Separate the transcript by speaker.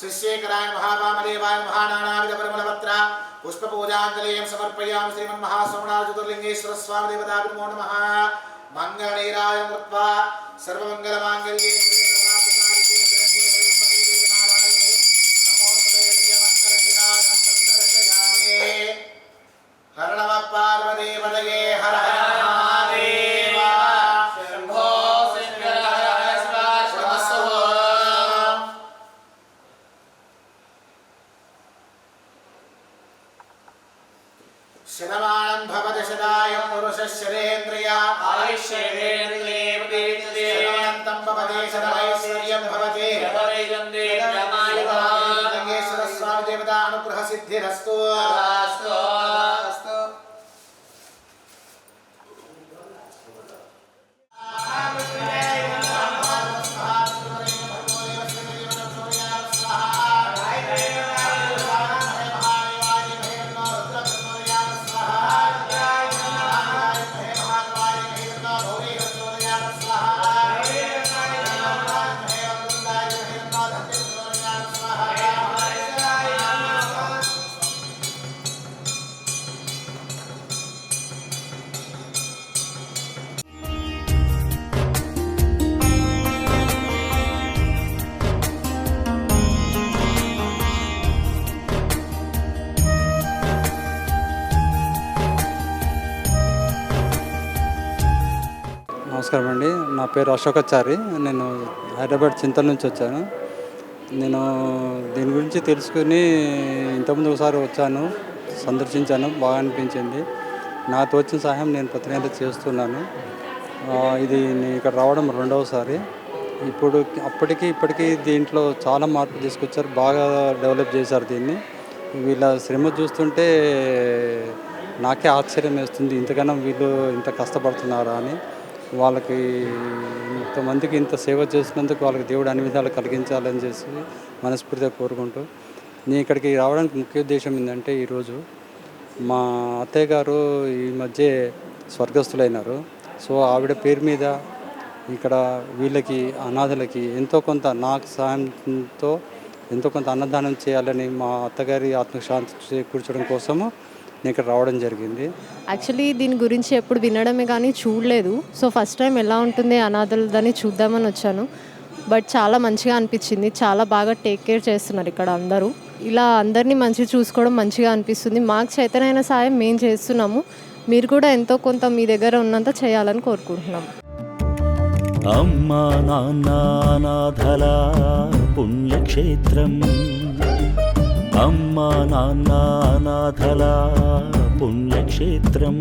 Speaker 1: శిష్యేకరాయ నమ వామదేవాయ నమ నానావిధ పరిమళపత్ర పుష్పపూజాంజలేయం సమర్పయామి శ్రీమన్మహాశ్రవణాల చతుర్లింగేశ్వర స్వామి దేవతాభిమో నమ మంగళనీరాయ మృత్వా సర్వమంగళమాంగళ్యే శతమానం భవతి శతాయం పురుషశరేంద్రియ
Speaker 2: ఆయుష్యేంద్రియే ప్రతీయతే
Speaker 1: శతమంతం భవతి. శతమైశ్వర్యం భవతి స్వామి దేవత అనుగ్రహ సిద్ధిరస్తు
Speaker 3: నమస్కారం అండి. నా పేరు అశోకాచారి. నేను హైదరాబాద్ చింతల నుంచి వచ్చాను. నేను దీని గురించి తెలుసుకుని ఇంతకుముందు ఒకసారి వచ్చాను సందర్శించాను. బాగా అనిపించింది. నా తోచిన సహాయం నేను ప్రతి నెల చేస్తున్నాను ఇది నేను ఇక్కడ రావడం రెండవసారి. ఇప్పుడు అప్పటికి ఇప్పటికీ దీంట్లో చాలా మార్పు తీసుకొచ్చారు. బాగా డెవలప్ చేశారు దీన్ని. వీళ్ళ శ్రమ చూస్తుంటే నాకే ఆశ్చర్యం వేస్తుంది. ఇంతకన్నా వీళ్ళు ఇంత కష్టపడుతున్నారా అని. వాళ్ళకి ఇంతమందికి ఇంత సేవ చేసినందుకు వాళ్ళకి దేవుడు అన్ని విధాలు కలిగించాలని చేసి మనస్ఫూర్తిగా కోరుకుంటూ నేను ఇక్కడికి రావడానికి ముఖ్య ఉద్దేశం ఏంటంటే ఈరోజు మా అత్తయ్య గారు ఈ మధ్య స్వర్గస్థులైనారు. సో ఆవిడ పేరు మీద ఇక్కడ వీళ్ళకి అనాథలకి ఎంతో కొంత నాకు సహాయంతో ఎంతో కొంత అన్నదానం చేయాలని మా అత్తగారి ఆత్మశాంతి కూర్చోడం కోసము నేను ఇక్కడ రావడం జరిగింది.
Speaker 4: యాక్చువల్లీ దీని గురించి ఎప్పుడు వినడమే కానీ చూడలేదు. సో ఫస్ట్ టైం ఎలా ఉంటుంది అనాథలదని చూద్దామని వచ్చాను. బట్ చాలా మంచిగా అనిపించింది. చాలా బాగా టేక్ కేర్ చేస్తున్నారు ఇక్కడ అందరూ. ఇలా అందరినీ మంచిగా చూసుకోవడం మంచిగా అనిపిస్తుంది. మాకు చేతనైన సాయం మేము చేస్తున్నాము. మీరు కూడా ఎంతో కొంత మీ దగ్గర ఉన్నంత చేయాలని కోరుకుంటున్నాం.
Speaker 5: అమ్మా నాన్న పుణ్యక్షేత్రం. అమ్మ నాన్న అనాథల పుణ్యక్షేత్రం.